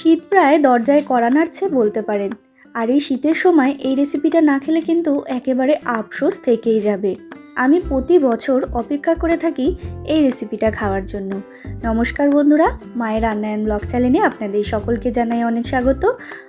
শীত প্রায় দরজায় কড়া নাড়ছে বলতে পারেন। আর এই শীতের সময় এই রেসিপিটা না খেলে কিন্তু একেবারে আফসোস থেকেই যাবে। আমি প্রতি বছর অপেক্ষা করে থাকি এই রেসিপিটা খাওয়ার জন্য। নমস্কার বন্ধুরা, মায়ের রান্নায়ন ব্লগ চ্যানেলে আপনাদের সকলকে জানাই অনেক স্বাগত।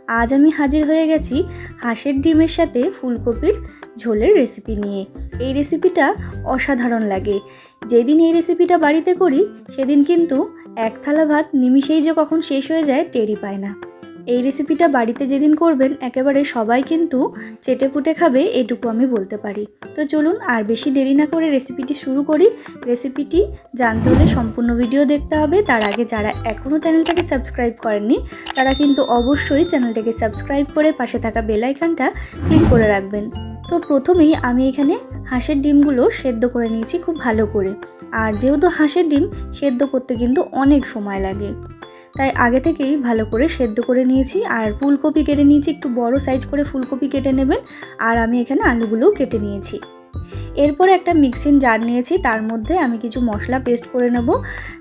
আজ আমি হাজির হয়ে গেছি হাঁসের ডিমের সাথে ফুলকপির ঝোলের রেসিপি নিয়ে। এই রেসিপিটা অসাধারণ লাগে। যেদিন এই রেসিপিটা বাড়িতে করি, সেদিন কিন্তু এক থালা ভাত নিমিষেই যে কখন শেষ হয়ে যায় টেরই পায় না। এই রেসিপিটা বাড়িতে যেদিন করবেন, একেবারে সবাই কিন্তু চেটে পুটে খাবে, এটুকু আমি বলতে পারি। তো চলুন আর বেশি দেরি না করে রেসিপিটি শুরু করি। রেসিপিটি জানতে হলে সম্পূর্ণ ভিডিও দেখতে হবে। তার আগে যারা এখনও চ্যানেলটাকে সাবস্ক্রাইব করেননি, তারা কিন্তু অবশ্যই চ্যানেলটাকে সাবস্ক্রাইব করে পাশে থাকা বেল আইকনটা ক্লিক করে রাখবেন। তো প্রথমেই আমি এখানে হাঁসের ডিমগুলো সেদ্ধ করে নিয়েছি খুব ভালো করে। আর যেহেতু হাঁসের ডিম সেদ্ধ করতে কিন্তু অনেক সময় লাগে। তাই আগে থেকেই ভালো করে সেদ্ধ করে নিয়েছি। আর ফুলকপি কেটে নিয়েছি, একটু বড় সাইজ করে ফুলকপি কেটে নেবেন। আর আমি এখানে আলুগুলোও কেটে নিয়েছি। এরপরে একটা মিক্সিং জার নিয়েছি, তার মধ্যে আমি কিছু মশলা পেস্ট করে নেব।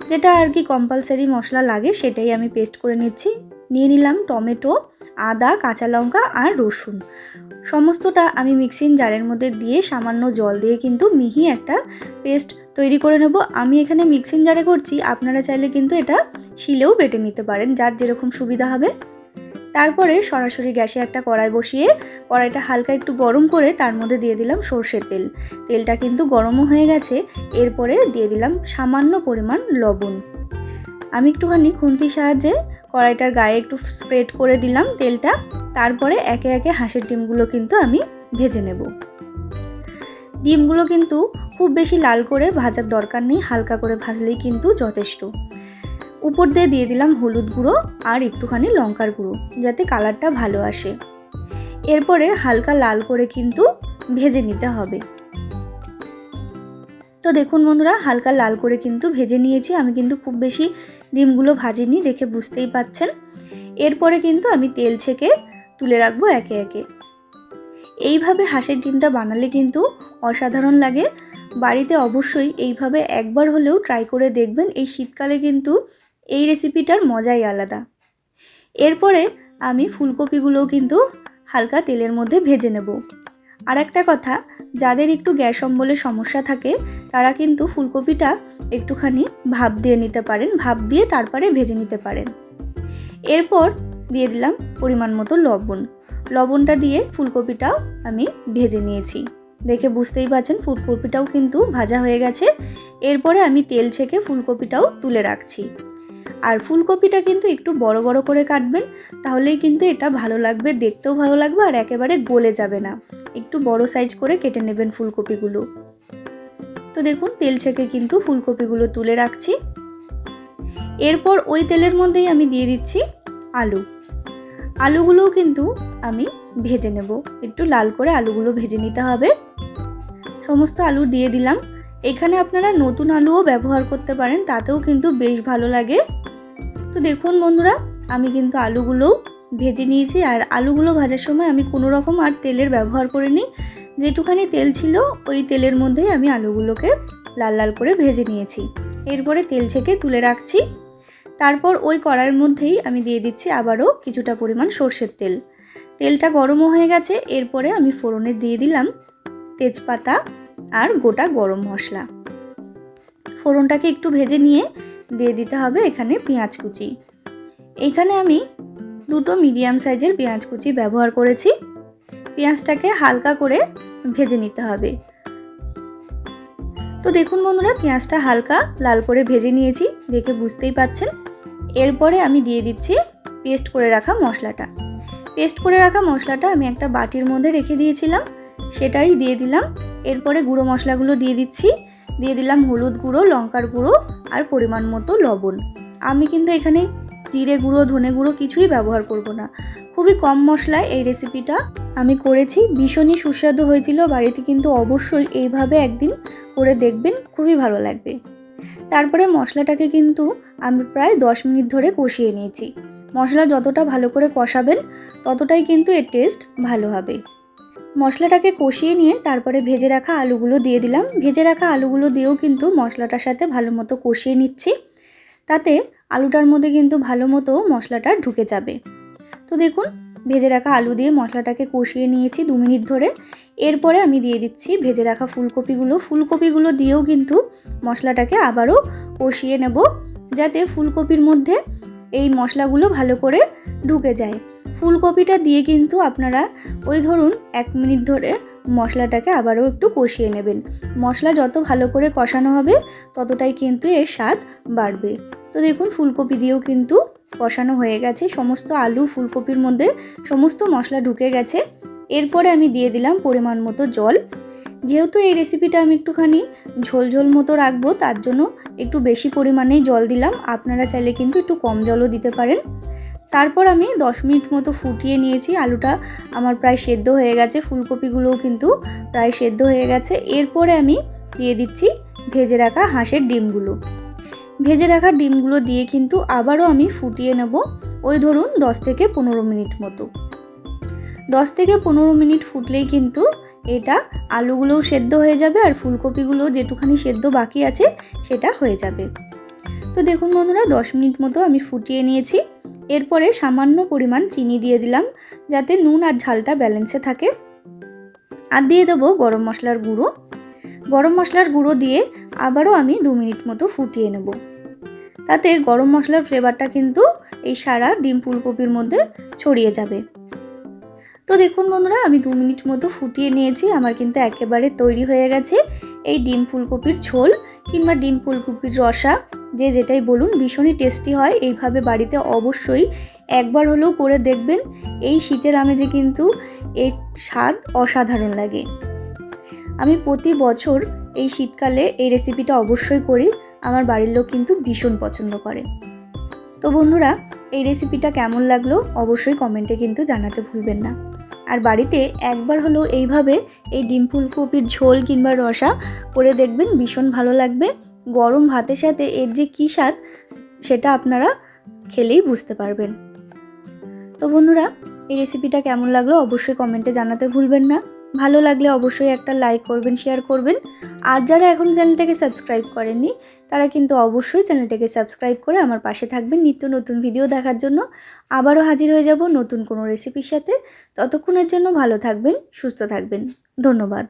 যেটা আর কি কম্পালসারি মশলা লাগে, সেটাই আমি পেস্ট করে নিচ্ছি। নিয়ে নিলাম টমেটো, আদা, কাঁচা লঙ্কা আর রসুন। সমস্তটা আমি মিক্সিং জারের মধ্যে দিয়ে সামান্য জল দিয়ে কিন্তু মিহি একটা পেস্ট তৈরি করে নেব। আমি এখানে মিক্সিং জারে করছি। আপনারা চাইলে কিন্তু এটা শিলেও বেটে নিতে পারেন, যার যেরকম সুবিধা হবে। তারপরে সরাসরি গ্যাসে একটা কড়াই বসিয়ে, কড়াইটা হালকা একটু গরম করে তার মধ্যে দিয়ে দিলাম সর্ষের তেল। তেলটা কিন্তু গরমও হয়ে গেছে। এরপরে দিয়ে দিলাম সামান্য পরিমাণ লবণ। আমি একটুখানি খুন্তির সাহায্যে কড়াইটার গায়ে একটু স্প্রেড করে দিলাম তেলটা। তারপরে একে একে হাঁসের ডিমগুলো কিন্তু আমি ভেজে নেব। ডিমগুলো কিন্তু খুব বেশি লাল করে ভাজার দরকার নেই, হালকা করে ভাজলেই কিন্তু যথেষ্ট। উপর দিয়ে দিয়ে দিলাম হলুদ গুঁড়ো আর একটুখানি লঙ্কার গুঁড়ো, যাতে কালারটা ভালো আসে। এরপরে হালকা লাল করে কিন্তু ভেজে নিতে হবে। তো দেখুন বন্ধুরা, হালকা লাল করে কিন্তু ভেজে নিয়েছি। আমি কিন্তু খুব বেশি ডিমগুলো ভাজিনি, দেখে বুঝতেই পাচ্ছেন। এরপরে কিন্তু আমি তেল ছেঁকে তুলে রাখব একে একে। এইভাবে হাঁসের ডিমটা বানালে কিন্তু অসাধারণ লাগে। বাড়িতে অবশ্যই এইভাবে একবার হলেও ট্রাই করে দেখবেন, এই শীতকালে কিন্তু এই রেসিপিটার মজাই আলাদা। এরপরে আমি ফুলকপিগুলোও কিন্তু হালকা তেলের মধ্যে ভেজে নেব। আর একটা কথা, যাদের একটু গ্যাস অম্বলের সমস্যা থাকে, তারা কিন্তু ফুলকপিটা একটুখানি ভাপ দিয়ে নিতে পারেন, ভাপ দিয়ে তারপরে ভেজে নিতে পারেন। এরপর দিয়ে দিলাম পরিমাণ মতো লবণ। লবণটা দিয়ে ফুলকপিটাও আমি ভেজে নিয়েছি। দেখে বুঝতেই পারছেন ফুলকপিটাও কিন্তু ভাজা হয়ে গেছে। এরপরে আমি তেল ছেঁকে ফুলকপিটাও তুলে রাখছি। আর ফুলকপিটা কিন্তু একটু বড় বড় করে কাটবেন, তাহলেই কিন্তু এটা ভালো লাগবে, দেখতেও ভালো লাগবে আর একেবারে গলে যাবে না। একটু বড় সাইজ করে কেটে নেবেন ফুলকপিগুলো। তো দেখুন, তেল ছেঁকে কিন্তু ফুলকপিগুলো তুলে রাখছি। এরপর ওই তেলের মধ্যেই আমি দিয়ে দিচ্ছি আলু। আলুগুলোও কিন্তু আমি ভেজে নেব। একটু লাল করে আলুগুলো ভেজে নিতে হবে। সমস্ত আলু দিয়ে দিলাম। এখানে আপনারা নতুন আলুও ব্যবহার করতে পারেন, তাতেও কিন্তু বেশ ভালো লাগে। তো দেখুন বন্ধুরা, আমি কিন্তু আলুগুলোও ভেজে নিয়েছি, আর আলুগুলো ভাজার সময় আমি কোনো রকম আর তেলের ব্যবহার করিনি। যেটুখানি তেল ছিল, ওই তেলের মধ্যেই আমি আলুগুলোকে লাল লাল করে ভেজে নিয়েছি। এরপরে তেল ছেঁকে তুলে রাখছি। তারপর ওই কড়াইয়ের মধ্যেই আমি দিয়ে দিচ্ছি আবারও কিছুটা পরিমাণ সর্ষের তেল। তেলটা গরমও হয়ে গেছে, এরপরে আমি ফোড়নে দিয়ে দিলাম তেজপাতা আর গোটা গরম মশলা। ফোড়নটাকে একটু ভেজে নিয়ে দিয়ে দিতে হবে এখানে পেঁয়াজ কুচি। এখানে আমি দুটো মিডিয়াম সাইজের পেঁয়াজ কুচি ব্যবহার করেছি। পেঁয়াজটাকে হালকা করে ভেজে নিতে হবে। তো দেখুন বন্ধুরা, পেঁয়াজটা হালকা লাল করে ভেজে নিয়েছি, দেখে বুঝতেই পাচ্ছেন। এরপরে আমি দিয়ে দিচ্ছি পেস্ট করে রাখা মশলাটা। পেস্ট করে রাখা মশলাটা আমি একটা বাটির মধ্যে রেখে দিয়েছিলাম, সেটাই দিয়ে দিলাম। এরপরে গুঁড়ো মশলাগুলো দিয়ে দিচ্ছি। দিয়ে দিলাম হলুদ গুঁড়ো, লঙ্কার গুঁড়ো আর পরিমাণ মতো লবণ। আমি কিন্তু এখানে জিরে গুঁড়ো, ধনে গুঁড়ো কিছুই ব্যবহার করব না। খুবই কম মশলায় এই রেসিপিটা আমি করেছি। ভীষণই সুস্বাদু হয়েছিল। বাড়িতে কিন্তু অবশ্যই এইভাবে একদিন করে দেখবেন, খুবই ভালো লাগবে। তারপরে মশলাটাকে কিন্তু আমি প্রায় দশ মিনিট ধরে কষিয়ে নিয়েছি। মশলা যতটা ভালো করে কষাবেন, ততটাই কিন্তু এর টেস্ট ভালো হবে। মশলাটাকে কষিয়ে নিয়ে তারপরে ভেজে রাখা আলুগুলো দিয়ে দিলাম। ভেজে রাখা আলুগুলো দিয়েও কিন্তু মশলাটার সাথে ভালো মতো কষিয়ে নিচ্ছি। তাতে আলুটার মধ্যে কিন্তু ভালো মতো মশলাটা ঢুকে যাবে। তো দেখুন, ভেজে রাখা আলু দিয়ে মশলাটাকে কষিয়ে নিয়েছি দু মিনিট ধরে। এরপরে আমি দিয়ে দিচ্ছি ভেজে রাখা ফুলকপিগুলো। ফুলকপিগুলো দিয়েও কিন্তু মশলাটাকে আবারও কষিয়ে নেব, যাতে ফুলকপির মধ্যে এই মশলাগুলো ভালো করে ঢুকে যায়। ফুলকপিটা দিয়ে কিন্তু আপনারা ওই ধরুন এক মিনিট ধরে মশলাটাকে আবারও একটু কষিয়ে নেবেন। মশলা যত ভালো করে কষানো হবে, ততটাই কিন্তু এর স্বাদ বাড়বে। তো দেখুন, ফুলকপি দিয়েও কিন্তু কষানো হয়ে গেছে। সমস্ত আলু ফুলকপির মধ্যে সমস্ত মশলা ঢুকে গেছে। এরপরে আমি দিয়ে দিলাম পরিমাণ মতো জল। যেহেতু এই রেসিপিটা আমি একটুখানি ঝোল ঝোল মতো রাখব, তার জন্য একটু বেশি পরিমাণেই জল দিলাম। আপনারা চাইলে কিন্তু একটু কম জলও দিতে পারেন। তারপর আমি দশ মিনিট মতো ফুটিয়ে নিয়েছি। আলুটা আমার প্রায় সেদ্ধ হয়ে গেছে। ফুলকপিগুলোও কিন্তু প্রায় সেদ্ধ হয়ে গেছে। এরপরে আমি দিয়ে দিচ্ছি ভেজে রাখা হাঁসের ডিমগুলো। ভেজে রাখা ডিমগুলো দিয়ে কিন্তু আবারও আমি ফুটিয়ে নেব ওই ধরুন দশ থেকে পনেরো মিনিট মতো। দশ থেকে পনেরো মিনিট ফুটলেই কিন্তু এটা আলুগুলোও সেদ্ধ হয়ে যাবে আর ফুলকপিগুলো যেটুখানি সেদ্ধ বাকি আছে সেটা হয়ে যাবে। তো দেখুন বন্ধুরা, দশ মিনিট মতো আমি ফুটিয়ে নিয়েছি। এরপরে সামান্য পরিমাণ চিনি দিয়ে দিলাম যাতে নুন আর ঝালটা ব্যালেন্সে থাকে। আর দিয়ে দেবো গরম মশলার গুঁড়ো। গরম মশলার গুঁড়ো দিয়ে আবারও আমি দু মিনিট মতো ফুটিয়ে নেব। তাতে গরম মশলার ফ্লেভারটা কিন্তু এই সারা ডিম ফুলকপির মধ্যে ছড়িয়ে যাবে। তো দেখুন বন্ধুরা, আমি দু মিনিট মতো ফুটিয়ে নিয়েছি। আমার কিন্তু একেবারে তৈরি হয়ে গেছে এই ডিম ফুলকপির ঝোল কিংবা ডিম ফুলকপির রসা। যে যেটাই বলুন, ভীষণই টেস্টি হয়। এইভাবে বাড়িতে অবশ্যই একবার হলেও করে দেখবেন। এই শীতের আমেজে কিন্তু এর স্বাদ অসাধারণ লাগে। আমি প্রতি বছর এই শীতকালে এই রেসিপিটা অবশ্যই করি। আমার বাড়ির লোক কিন্তু ভীষণ পছন্দ করে। তো বন্ধুরা, এই রেসিপিটা কেমন লাগল অবশ্যই কমেন্টে কিন্তু জানাতে ভুলবেন না। আর বাড়িতে একবার হলেও এইভাবে এই ডিম ফুলকপির ঝোল কিংবা রসা করে দেখবেন, ভীষণ ভালো লাগবে। গরম ভাতের সাথে এর যে কী স্বাদ, সেটা আপনারা খেলেই বুঝতে পারবেন। তো বন্ধুরা, এই রেসিপিটা কেমন লাগল অবশ্যই কমেন্টে জানাতে ভুলবেন না। ভালো লাগলে অবশ্যই একটা লাইক করবেন শেয়ার করবেন। আর যারা এখন চ্যানেলটাকে সাবস্ক্রাইব করেননি, তারা কিন্তু অবশ্যই চ্যানেলটাকে সাবস্ক্রাইব করে আমার পাশে থাকবেন নিত্য নতুন ভিডিও দেখার জন্য। আবারও হাজির হয়ে যাব নতুন কোনো রেসিপির সাথে। ততক্ষণের জন্য ভালো থাকবেন, সুস্থ থাকবেন। ধন্যবাদ।